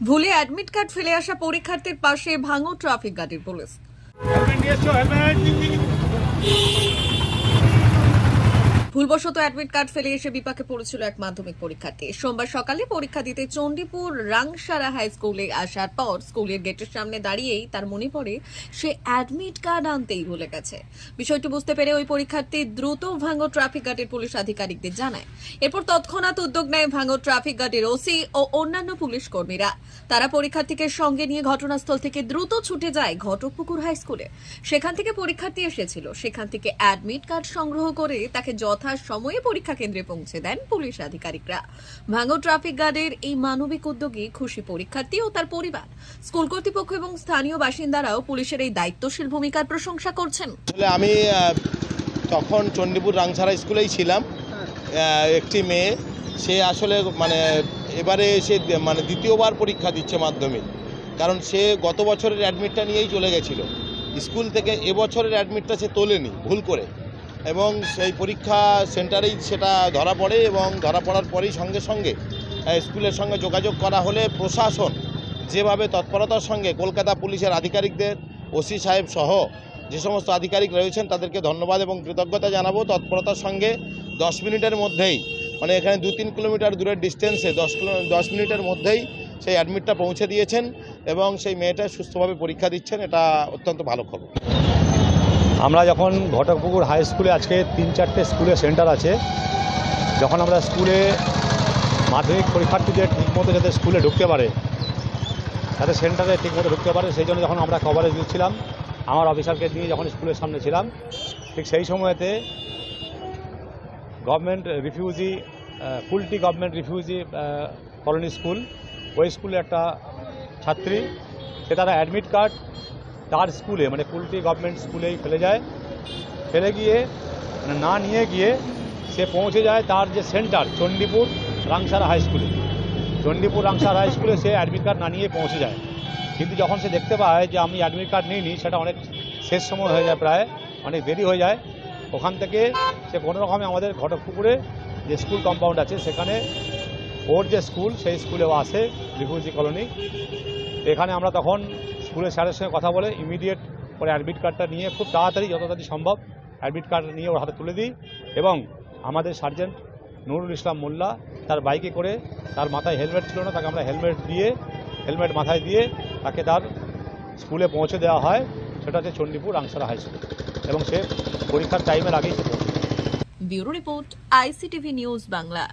ভুলে admit card ফেলে আসা পরীক্ষার্থীর পাশে ভাঙো ট্রাফিক গাড়ির পুলিশ হেলমেট নিয়ে এসছো হেলমেট ভুলবশত অ্যাডমিট কার্ড ফেলে এসে বিপাকে পড়েছিল এক মাধ্যমিক পরীক্ষার্থী। সোমবার সকালে পরীক্ষা দিতে চণ্ডীপুর রাংসারা হাই স্কুলে আসার পর স্কুলের গেটের সামনে দাঁড়িয়েই তার মনে পড়ে, সে অ্যাডমিট কার্ড আনতেই ভুলে গেছে। বিষয়টি বুঝতে পেরে ওই পরীক্ষার্থী দ্রুত ভাঙ্গো ট্রাফিক গার্ডের পুলিশ আধিকারিকদের জানায়। এরপর তৎক্ষণাৎ উদ্যোগ নেয় ভাঙ্গো ট্রাফিক গার্ডের ওসি ও অন্যান্য পুলিশ কর্মীরা। তারা পরীক্ষার্থীকে সঙ্গে নিয়ে ঘটনাস্থল থেকে দ্রুত ছুটে যায় ঘটকপুকুর হাই স্কুলে সেখান থেকে পরীক্ষার্থী এসেছিল। সেখান থেকে অ্যাডমিট কার্ড সংগ্রহ করে তাকে যথা সময়ে পরীক্ষা কেন্দ্রে পৌঁছে দেন পুলিশ আধিকারিকরা। ভাঙ্গো ট্রাফিক গার্ডের এই মানবিক উদ্যোগে খুশি পরীক্ষার্থী ও তার পরিবার। স্কুল কর্তৃপক্ষ এবং স্থানীয় বাসিন্দারাও পুলিশের এই দায়িত্বশীল ভূমিকার প্রশংসা করছেন। আমি তখন চণ্ডীপুর রাংছাড়া স্কুলেই ছিলাম। একটি মেয়ে, সে আসলে মানে এবারে সে মানে দ্বিতীয়বার পরীক্ষা দিচ্ছে মাধ্যমিক। কারণ সে গত বছরের অ্যাডমিটটা নিয়েই চলে গেছিল। স্কুল থেকে এবছরের অ্যাডমিটটা সে তোলেনি, ভুল করে। এবং সেই পরীক্ষা সেন্টারেই সেটা ধরা পড়ে এবং ধরা পড়ার পরেই সঙ্গে সঙ্গে স্কুলের সঙ্গে যোগাযোগ করা হলে প্রশাসন যেভাবে তৎপরতার সঙ্গে কলকাতা পুলিশের আধিকারিকদের, ওসি সাহেব সহ যে সমস্ত আধিকারিক রয়েছেন তাদেরকে ধন্যবাদ এবং কৃতজ্ঞতা জানাব। তৎপরতার সঙ্গে দশ মিনিটের মধ্যেই মানে এখানে দু তিন কিলোমিটার দূরের ডিস্টেন্সে দশ কিলো, দশ মিনিটের মধ্যেই সেই অ্যাডমিটটা পৌঁছে দিয়েছেন এবং সেই মেয়েটা সুস্থভাবে পরীক্ষা দিচ্ছেন, এটা অত্যন্ত ভালো খবর। আমরা যখন ঘটকপুকুর হাই স্কুলে, আজকে তিন চারটে স্কুলে সেন্টার আছে, যখন আমরা স্কুলে মাধ্যমিক পরীক্ষার্থীদের ঠিকমতো যাতে স্কুলে ঢুকতে পারে, যাতে সেন্টারে ঠিকমতো ঢুকতে পারে, সেই জন্য যখন আমরা কভারেজ দিচ্ছিলাম, আমার অফিসারকে নিয়ে যখন স্কুলের সামনে ছিলাম, ঠিক সেই সময়তে government refugee Kulti government refugee colony school ওই স্কুলে একটা ছাত্রী, সে তারা অ্যাডমিট কার্ড তার স্কুলে মানে কুলটি গভর্নমেন্ট স্কুলেই ফেলে যায়। ফেলে গিয়ে মানে না নিয়ে গিয়ে সে পৌঁছে যায় তার যে সেন্টার চণ্ডীপুর রাংসারা হাই স্কুলে চণ্ডীপুর রাংসারা হাই স্কুলে সে অ্যাডমিট কার্ড না নিয়ে পৌঁছে যায়। কিন্তু যখন সে দেখতে পায় যে আমি অ্যাডমিট কার্ড নিইনি, সেটা অনেক শেষ সময় হয়ে যায় প্রায়, অনেক দেরি হয়ে যায়। ওখান থেকে সে কোনো রকমে আমাদের ঘটকপুকুরে যে স্কুল কম্পাউন্ড আছে, সেখানে ওর যে স্কুল সেই স্কুলেও আসে রিফিউজি কলোনি এখানে আমরা তখন স্কুলের স্যারের সঙ্গে কথা বলে ইমিডিয়েট পরে অ্যাডমিট কার্ডটা নিয়ে খুব তাড়াতাড়ি যত তাড়াতাড়ি সম্ভব অ্যাডমিট কার্ড নিয়ে ওর হাতে তুলে দিই এবং আমাদের সার্জেন্ট নুরুল ইসলাম মোল্লা তার বাইকে করে তার মাথায় হেলমেট ছিল না, তাকে আমরা হেলমেট দিয়ে হেলমেট মাথায় দিয়ে তাকে তার স্কুলে পৌঁছে দেওয়া হয়। সেটা হচ্ছে চণ্ডীপুর আংসারা হাই স্কুল এবং সে পরীক্ষার টাইমের আগেই সে bureau report ICTV news Bangla.